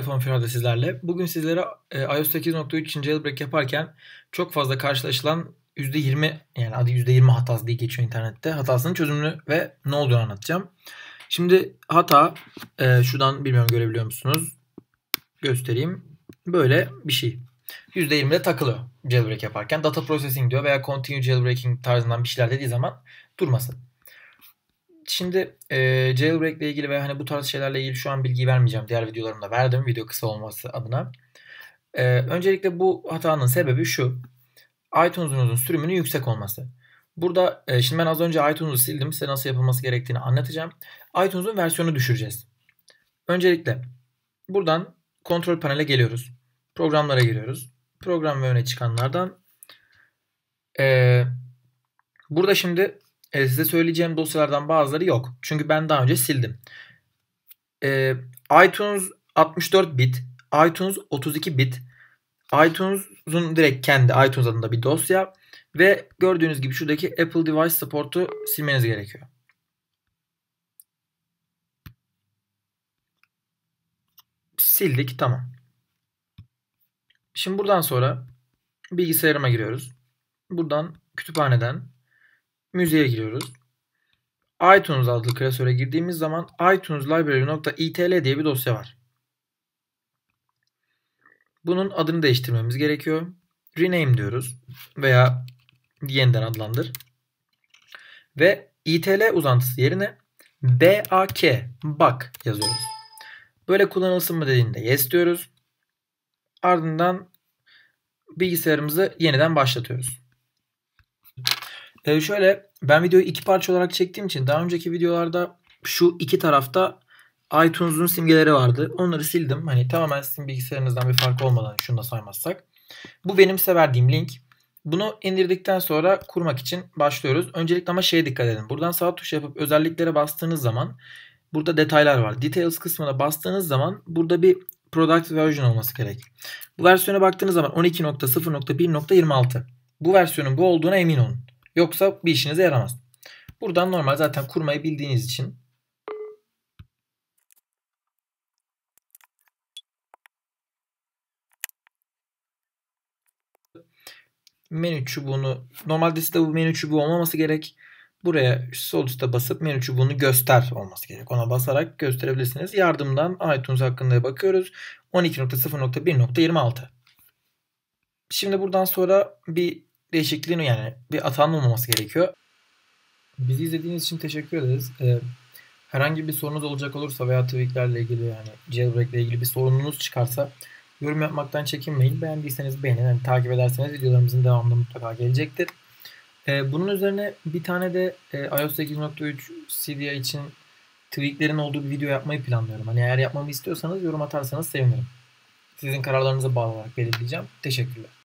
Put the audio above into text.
iPhone Firada sizlerle. Bugün sizlere e, iOS 8.3 için jailbreak yaparken çok fazla karşılaşılan %20 yani adı %20 hatası diye geçiyor internette. Hatasının çözümünü ve ne olduğunu anlatacağım. Şimdi hata e, şuradan bilmiyorum görebiliyor musunuz? Göstereyim. Böyle bir şey. %20'de takılıyor jailbreak yaparken. Data processing diyor veya continue jailbreaking tarzından bir şeyler dediği zaman durmasın. Şimdi e, jailbreak ile ilgili ve hani bu tarz şeylerle ilgili şu an bilgi vermeyeceğim. Diğer videolarımda verdim. Video kısa olması adına. E, öncelikle bu hatanın sebebi şu. iTunes'unuzun sürümünün yüksek olması. Burada e, şimdi ben az önce iTunes'u sildim. Size nasıl yapılması gerektiğini anlatacağım. iTunes'un versiyonu düşüreceğiz. Öncelikle buradan kontrol panele geliyoruz. Programlara giriyoruz. Program ve öne çıkanlardan e, burada şimdi e, size söyleyeceğim dosyalardan bazıları yok. Çünkü ben daha önce sildim. E, iTunes 64 bit, iTunes 32 bit, iTunes'un direkt kendi iTunes adında bir dosya ve gördüğünüz gibi şuradaki Apple Device Support'u silmeniz gerekiyor. Sildik tamam. Şimdi buradan sonra bilgisayarıma giriyoruz. Buradan kütüphaneden müziğe giriyoruz. iTunes adlı klasöre girdiğimiz zaman iTunes Library.itl diye bir dosya var. Bunun adını değiştirmemiz gerekiyor. Rename diyoruz veya yeniden adlandır. Ve itl uzantısı yerine bak bak yazıyoruz. Böyle kullanılsın mı dediğinde yes diyoruz. Ardından bilgisayarımızı yeniden başlatıyoruz. Ee, şöyle ben videoyu iki parça olarak çektiğim için daha önceki videolarda şu iki tarafta iTunes'un simgeleri vardı. Onları sildim. Hani tamamen sizin bilgisayarınızdan bir fark olmadan şunu da saymazsak. Bu benim size verdiğim link. Bunu indirdikten sonra kurmak için başlıyoruz. Öncelikle ama şeye dikkat edin. Buradan sağ tuş yapıp özelliklere bastığınız zaman burada detaylar var. Details kısmına bastığınız zaman burada bir product version olması gerek. Bu versiyona baktığınız zaman 12.0.1.26. Bu versiyonun bu olduğuna emin olun. Yoksa bir işinize yaramaz. Buradan normal zaten kurmayı bildiğiniz için menü çubuğunu normalde sizde bu menü çubuğu olmaması gerek. Buraya sol üstte basıp menü çubuğunu göster olması gerek. Ona basarak gösterebilirsiniz. Yardımdan iTunes hakkında bakıyoruz. 12.0.1.26 Şimdi buradan sonra bir değişikliğin yani bir hatanın olmaması gerekiyor. Bizi izlediğiniz için teşekkür ederiz. Ee, herhangi bir sorunuz olacak olursa veya tweaklerle ilgili yani jailbreak ile ilgili bir sorununuz çıkarsa yorum yapmaktan çekinmeyin. Beğendiyseniz beğenin. Yani takip ederseniz videolarımızın devamında mutlaka gelecektir. Ee, bunun üzerine bir tane de e, iOS 8.3 CDI için tweaklerin olduğu bir video yapmayı planlıyorum. Hani eğer yapmamı istiyorsanız yorum atarsanız sevinirim. Sizin kararlarınıza bağlı olarak belirleyeceğim. Teşekkürler.